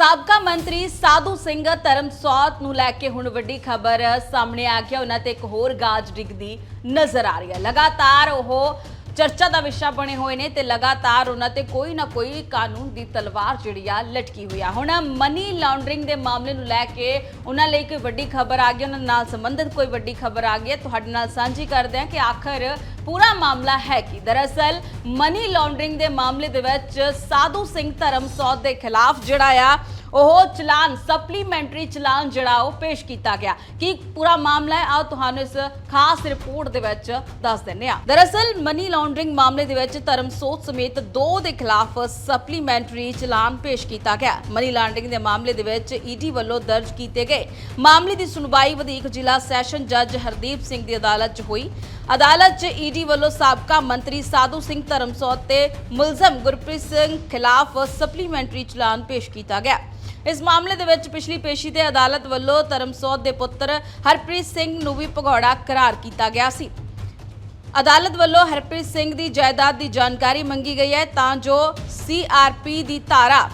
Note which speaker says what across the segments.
Speaker 1: ਸਾਬਕਾ ਮੰਤਰੀ ਸਾਧੂ ਸਿੰਘ ਧਰਮਸੌਤ ਨੂੰ ਲੈ ਕੇ ਹੁਣ ਵੱਡੀ ਖਬਰ ਸਾਹਮਣੇ ਆ ਗਿਆ ਉਹਨਾਂ ਤੇ ਇੱਕ ਹੋਰ ਗਾਜ ਡਿੱਗਦੀ ਨਜ਼ਰ ਆ ਰਹੀ ਹੈ। ਲਗਾਤਾਰ ਉਹ ਚਰਚਾ ਦਾ ਵਿਸ਼ਾ ਬਣੇ ਹੋਏ ਨੇ ਤੇ ਲਗਾਤਾਰ ਉਹਨਾਂ ਤੇ ਕੋਈ ਨਾ ਕੋਈ ਕਾਨੂੰਨ ਦੀ ਤਲਵਾਰ ਜਿਹੜੀ ਆ ਲਟਕੀ ਹੋਈ ਆ। ਹੁਣ ਮਨੀ ਲਾਂਡਰਿੰਗ ਦੇ ਮਾਮਲੇ ਨੂੰ ਲੈ ਕੇ ਉਹਨਾਂ ਲਈ ਕੋਈ ਵੱਡੀ ਖਬਰ ਆ ਗਈ, ਉਹਨਾਂ ਨਾਲ ਸੰਬੰਧਿਤ ਕੋਈ ਵੱਡੀ ਖਬਰ ਆ ਗਈ ਹੈ। ਤੁਹਾਡੇ ਨਾਲ ਸਾਂਝੀ ਕਰਦੇ ਹਾਂ ਕਿ ਆਖਰ ਪੂਰਾ ਮਾਮਲਾ ਹੈ ਕੀ? ਦਰਅਸਲ ਮਨੀ ਲਾਂਡਰਿੰਗ ਦੇ ਮਾਮਲੇ ਦੇ ਵਿੱਚ ਸਾਧੂ ਸਿੰਘ ਧਰਮਸੌਤ ਦੇ ਖਿਲਾਫ ਜਿਹੜਾ ਆ ਉਹ ਚਲਾਨ ਸਪਲੀਮੈਂਟਰੀ ਚਲਾਨ ਜਿਹੜਾ ਉਹ ਪੇਸ਼ ਕੀਤਾ ਗਿਆ। ਕੀ ਪੂਰਾ ਮਾਮਲਾ ਹੈ? ਆਓ ਤੁਹਾਨੂੰ ਇਸ ਖਾਸ ਰਿਪੋਰਟ ਦੇ ਵਿੱਚ ਦੱਸ ਦਿੰਨੇ ਆ ਦਰਅਸਲ ਮਨੀ ਲਾਂਡਰਿੰਗ ਮਾਮਲੇ ਦੇ ਵਿੱਚ ਧਰਮਸੋਤ ਸਮੇਤ ਦੋ ਦੇ ਖਿਲਾਫ ਸਪਲੀਮੈਂਟਰੀ ਚਲਾਨ ਪੇਸ਼ ਕੀਤਾ ਗਿਆ। ਮਨੀ ਲਾਂਡਰਿੰਗ ਦੇ ਮਾਮਲੇ ਦੇ ਵਿੱਚ ਈਡੀ ਵੱਲੋਂ ਦਰਜ ਕੀਤੇ ਗਏ। ਮਾਮਲੇ ਦੀ ਸੁਣਵਾਈ ਵਧੀਕ ਜ਼ਿਲ੍ਹਾ ਸੈਸ਼ਨ ਜੱਜ ਹਰਦੀਪ ਸਿੰਘ ਦੀ ਅਦਾਲਤ 'ਚ ਹੋਈ। ਅਦਾਲਤ 'ਚ ਈਡੀ ਵੱਲੋਂ ਸਾਬਕਾ ਮੰਤਰੀ ਸਾਧੂ ਸਿੰਘ ਧਰਮਸੋਤ ਤੇ ਮੁਲਜ਼ਮ ਗੁਰਪ੍ਰੀਤ ਸਿੰਘ ਖਿਲਾਫ ਸਪਲੀਮੈਂਟਰੀ ਚਲਾਨ ਪੇਸ਼ ਕੀਤਾ ਗਿਆ। ਇਸ ਮਾਮਲੇ ਦੇ ਵਿੱਚ ਪਿਛਲੀ ਪੇਸ਼ੀ ਤੇ ਅਦਾਲਤ ਵੱਲੋਂ ਧਰਮਸੋਤ ਦੇ ਪੁੱਤਰ ਹਰਪ੍ਰੀਤ ਸਿੰਘ ਨੂੰ ਵੀ ਭਗੌੜਾ ਕਰਾਰ ਕੀਤਾ ਗਿਆ ਸੀ। ਅਦਾਲਤ ਵੱਲੋਂ ਹਰਪ੍ਰੀਤ ਸਿੰਘ ਦੀ ਜਾਇਦਾਦ ਦੀ ਜਾਣਕਾਰੀ ਮੰਗੀ ਗਈ ਹੈ ਤਾਂ ਜੋ ਸੀਆਰਪੀ ਦੀ ਧਾਰਾ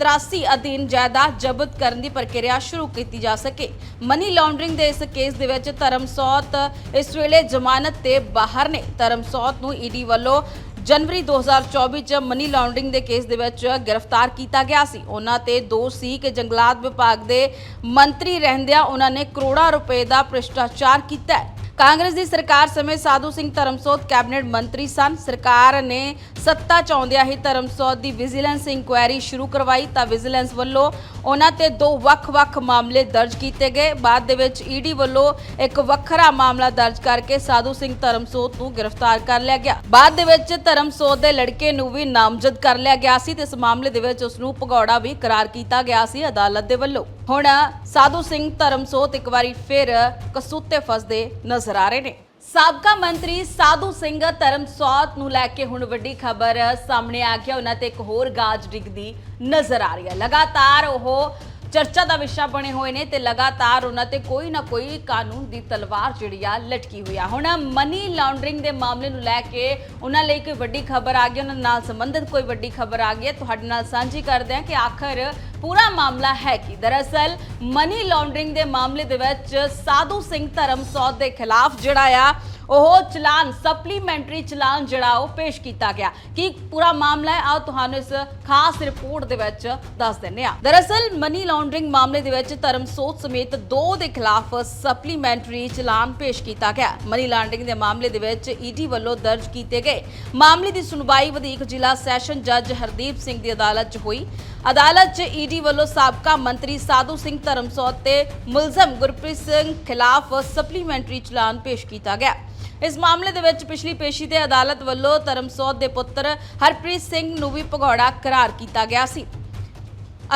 Speaker 1: 83 ਅਧੀਨ ਜਾਇਦਾਦ ਜ਼ਬਤ ਕਰਨ ਦੀ ਪ੍ਰਕਿਰਿਆ ਸ਼ੁਰੂ ਕੀਤੀ ਜਾ ਸਕੇ। ਮਨੀ ਲਾਂਡਰਿੰਗ ਦੇ ਇਸ ਕੇਸ ਦੇ ਵਿੱਚ ਧਰਮਸੌਤ ਇਸ ਵੇਲੇ ਜ਼ਮਾਨਤ ਤੇ ਬਾਹਰ ਨੇ। ਧਰਮਸੌਤ ਨੂੰ ਈਡੀ ਵੱਲੋਂ ਜਨਵਰੀ 2024 ਚ ਮਨੀ ਲਾਂਡਰਿੰਗ ਦੇ ਕੇਸ ਦੇ ਵਿੱਚ ਗ੍ਰਿਫਤਾਰ ਕੀਤਾ ਗਿਆ ਸੀ। ਉਹਨਾਂ ਤੇ ਦੋਸ਼ ਸੀ ਕਿ ਜੰਗਲਾਤ ਵਿਭਾਗ ਦੇ ਮੰਤਰੀ ਰਹਿੰਦਿਆਂ ਉਹਨਾਂ ਨੇ ਕਰੋੜਾਂ ਰੁਪਏ ਦਾ ਭ੍ਰਿਸ਼ਟਾਚਾਰ ਕੀਤਾ ਕਾਂਗਰਸ ਦੀ ਸਰਕਾਰ ਸਮੇਂ ਸਾਧੂ ਸਿੰਘ ਧਰਮਸੋਤ ਕੈਬਨਿਟ ਮੰਤਰੀ ਸਨ। ਸਰਕਾਰ ਨੇ ਸੱਤਾ ਚ ਆਉਂਦਿਆਂ ਹੀ ਧਰਮਸੋਤ ਦੀ ਵਿਜੀਲੈਂਸ ਇਨਕੁਆਇਰੀ ਸ਼ੁਰੂ ਕਰਵਾਈ ਤਾਂ ਵਿਜੀਲੈਂਸ ਵੱਲੋਂ ਉਹਨਾਂ ਤੇ ਦੋ ਵੱਖ-ਵੱਖ ਮਾਮਲੇ ਦਰਜ ਕੀਤੇ ਗਏ। ਬਾਅਦ ਦੇ ਵਿੱਚ ਈਡੀ ਵੱਲੋਂ ਇੱਕ ਵੱਖਰਾ ਮਾਮਲਾ ਦਰਜ ਕਰਕੇ ਸਾਧੂ ਸਿੰਘ ਧਰਮਸੋਤ ਨੂੰ ਗ੍ਰਿਫਤਾਰ ਕਰ ਲਿਆ ਗਿਆ। ਬਾਅਦ ਦੇ ਵਿੱਚ ਧਰਮਸੋਤ ਦੇ ਲੜਕੇ ਨੂੰ ਵੀ ਨਾਮਜ਼ਦ ਕਰ ਲਿਆ ਗਿਆ ਸੀ ਤੇ ਇਸ ਮਾਮਲੇ ਦੇ ਵਿੱਚ ਉਸ ਨੂੰ ਭਗੌੜਾ ਵੀ ਕਰਾਰ ਕੀਤਾ ਗਿਆ ਸੀ ਅਦਾਲਤ ਦੇ ਵੱਲੋਂ। ਹੁਣ ਸਾਧੂ ਸਿੰਘ ਧਰਮਸੋਤ ਇੱਕ ਵਾਰੀ ਫਿਰ ਕਸੂਤੇ ਫਸਦੇ ਨਜ਼ਰ ਆ ਰਹੇ ਨੇ। ਸਾਬਕਾ ਮੰਤਰੀ ਸਾਧੂ ਸਿੰਘ ਧਰਮਸੋਤ ਨੂੰ ਲੈ ਕੇ ਹੁਣ ਵੱਡੀ ਖਬਰ ਸਾਹਮਣੇ ਆ ਗਿਆ ਉਹਨਾਂ ਤੇ ਇੱਕ ਹੋਰ ਗਾਜ ਡਿੱਗਦੀ ਨਜ਼ਰ ਆ ਰਹੀ ਹੈ। ਲਗਾਤਾਰ ਉਹ ਚਰਚਾ ਦਾ ਵਿਸ਼ਾ ਬਣੇ ਹੋਏ ਨੇ ਤੇ ਲਗਾਤਾਰ ਉਹਨਾਂ ਤੇ ਕੋਈ ਨਾ ਕੋਈ ਕਾਨੂੰਨ ਦੀ ਤਲਵਾਰ ਜਿਹੜੀ ਆ ਲਟਕੀ ਹੋਈ ਆ। ਹੁਣ ਮਨੀ ਲਾਂਡਰਿੰਗ ਦੇ ਮਾਮਲੇ ਨੂੰ ਲੈ ਕੇ ਉਹਨਾਂ ਲਈ ਕੋਈ ਵੱਡੀ ਖਬਰ ਆ ਗਈ, ਉਹਨਾਂ ਨਾਲ ਸੰਬੰਧਿਤ ਕੋਈ ਵੱਡੀ ਖਬਰ ਆ ਗਈ ਹੈ। ਤੁਹਾਡੇ ਨਾਲ ਸਾਂਝੀ ਕਰਦੇ ਹਾਂ ਕਿ ਆਖਰ ਪੂਰਾ ਮਾਮਲਾ ਹੈ ਕਿ? ਦਰਅਸਲ ਮਨੀ ਲਾਂਡਰਿੰਗ ਦੇ ਮਾਮਲੇ ਦੇ ਵਿੱਚ ਸਾਧੂ ਸਿੰਘ ਧਰਮਸੌਤ ਦੇ ਖਿਲਾਫ ਜਿਹੜਾ ਆ, ਉਹ ਚਲਾਨ ਸਪਲੀਮੈਂਟਰੀ ਚਲਾਨ ਜਿਹੜਾ ਉਹ ਪੇਸ਼ ਕੀਤਾ ਗਿਆ। ਕੀ ਪੂਰਾ ਮਾਮਲਾ ਹੈ? ਆਓ ਤੁਹਾਨੂੰ ਇਸ ਖਾਸ ਰਿਪੋਰਟ ਦੇ ਵਿੱਚ ਦੱਸ ਦਿੰਨੇ ਆ ਦਰਅਸਲ ਮਨੀ ਲਾਂਡਰਿੰਗ ਮਾਮਲੇ ਦੇ ਵਿੱਚ ਧਰਮਸੋਤ ਸਮੇਤ ਦੋ ਦੇ ਖਿਲਾਫ ਸਪਲੀਮੈਂਟਰੀ ਚਲਾਨ ਪੇਸ਼ ਕੀਤਾ ਗਿਆ। ਮਨੀ ਲਾਂਡਰਿੰਗ ਦੇ ਮਾਮਲੇ ਦੇ ਵਿੱਚ ਈਡੀ ਵੱਲੋਂ ਦਰਜ ਕੀਤੇ ਗਏ। ਮਾਮਲੇ ਦੀ ਸੁਣਵਾਈ ਵਧੀਕ ਜ਼ਿਲ੍ਹਾ ਸੈਸ਼ਨ ਜੱਜ ਹਰਦੀਪ ਸਿੰਘ ਦੀ ਅਦਾਲਤ 'ਚ ਹੋਈ। ਅਦਾਲਤ 'ਚ ਈਡੀ ਵੱਲੋਂ ਸਾਬਕਾ ਮੰਤਰੀ ਸਾਧੂ ਸਿੰਘ ਧਰਮਸੋਤ ਤੇ ਮੁਲਜ਼ਮ ਗੁਰਪ੍ਰੀਤ ਸਿੰਘ ਖਿਲਾਫ ਸਪਲੀਮੈਂਟਰੀ ਚਲਾਨ ਪੇਸ਼ ਕੀਤਾ ਗਿਆ। ਇਸ ਮਾਮਲੇ ਦੇ ਵਿੱਚ ਪਿਛਲੀ ਪੇਸ਼ੀ ਤੇ ਅਦਾਲਤ ਵੱਲੋਂ ਧਰਮਸੌਤ ਦੇ ਪੁੱਤਰ ਹਰਪ੍ਰੀਤ ਸਿੰਘ ਨੂੰ ਵੀ ਭਗੌੜਾ ਕਰਾਰ ਕੀਤਾ ਗਿਆ ਸੀ।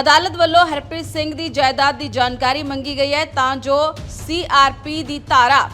Speaker 1: ਅਦਾਲਤ ਵੱਲੋਂ ਹਰਪ੍ਰੀਤ ਸਿੰਘ ਦੀ ਜਾਇਦਾਦ ਦੀ ਜਾਣਕਾਰੀ ਮੰਗੀ ਗਈ ਹੈ ਤਾਂ ਜੋ ਸੀਆਰਪੀ ਦੀ ਧਾਰਾ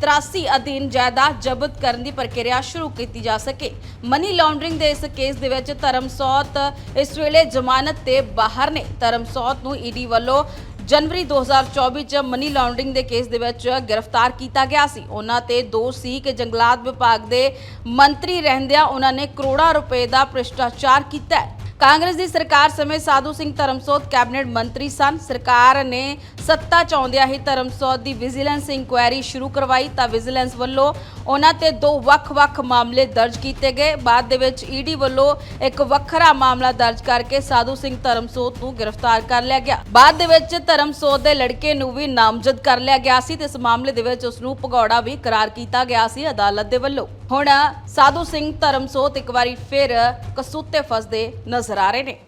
Speaker 1: 83 ਅਧੀਨ ਜਾਇਦਾਦ ਜ਼ਬਤ ਕਰਨ ਦੀ ਪ੍ਰਕਿਰਿਆ ਸ਼ੁਰੂ ਕੀਤੀ ਜਾ ਸਕੇ। ਮਨੀ ਲਾਂਡਰਿੰਗ ਦੇ ਇਸ ਕੇਸ ਦੇ ਵਿੱਚ ਧਰਮਸੌਤ ਇਸ ਵੇਲੇ ਜ਼ਮਾਨਤ ਤੇ ਬਾਹਰ ਨੇ। ਧਰਮਸੌਤ ਨੂੰ ਈਡੀ ਵੱਲੋਂ ਜਨਵਰੀ 2024 ਚ ਮਨੀ ਲਾਂਡਰਿੰਗ ਦੇ ਕੇਸ ਦੇ ਵਿੱਚ ਗ੍ਰਿਫਤਾਰ ਕੀਤਾ ਗਿਆ ਸੀ। ਉਹਨਾਂ ਤੇ ਦੋਸ਼ ਸੀ ਕਿ ਜੰਗਲਾਤ ਵਿਭਾਗ ਦੇ ਮੰਤਰੀ ਰਹਿੰਦਿਆਂ ਉਹਨਾਂ ਨੇ ਕਰੋੜਾਂ ਰੁਪਏ ਦਾ ਭ੍ਰਿਸ਼ਟਾਚਾਰ ਕੀਤਾ ਕਾਂਗਰਸ ਦੀ ਸਰਕਾਰ ਸਮੇਂ ਸਾਧੂ ਸਿੰਘ ਧਰਮਸੋਤ ਕੈਬਨਿਟ ਮੰਤਰੀ ਸਨ। ਸਰਕਾਰ ਨੇ ਸੱਤਾ ਚ ਆਉਂਦਿਆਂ ਹੀ ਧਰਮਸੋਤ ਦੀ ਵਿਜੀਲੈਂਸ ਇਨਕੁਆਇਰੀ ਸ਼ੁਰੂ ਕਰਵਾਈ ਤਾਂ ਵਿਜੀਲੈਂਸ ਵੱਲੋਂ ਉਹਨਾਂ ਤੇ ਦੋ ਵੱਖ-ਵੱਖ ਮਾਮਲੇ ਦਰਜ ਕੀਤੇ ਗਏ। ਬਾਅਦ ਦੇ ਵਿੱਚ ਈਡੀ ਵੱਲੋਂ ਇੱਕ ਵੱਖਰਾ ਮਾਮਲਾ ਦਰਜ ਕਰਕੇ ਸਾਧੂ ਸਿੰਘ ਧਰਮਸੋਤ ਨੂੰ ਗ੍ਰਿਫਤਾਰ ਕਰ ਲਿਆ ਗਿਆ। ਬਾਅਦ ਦੇ ਵਿੱਚ ਧਰਮਸੋਤ ਦੇ ਲੜਕੇ ਨੂੰ ਵੀ ਨਾਮਜ਼ਦ ਕਰ ਲਿਆ ਗਿਆ ਸੀ ਤੇ ਇਸ ਮਾਮਲੇ ਦੇ ਵਿੱਚ ਉਸ ਨੂੰ ਭਗੌੜਾ ਵੀ ਕਰਾਰ ਕੀਤਾ ਗਿਆ ਸੀ ਅਦਾਲਤ ਦੇ ਵੱਲੋਂ। ਹੁਣ ਸਾਧੂ ਸਿੰਘ ਧਰਮਸੋਤ ਇੱਕ ਵਾਰੀ ਫਿਰ ਕਸੂਤੇ ਫਸਦੇ ਨਜ਼ਰ ਨਜ਼ਰ ਆ ਰਹੇ ਨੇ।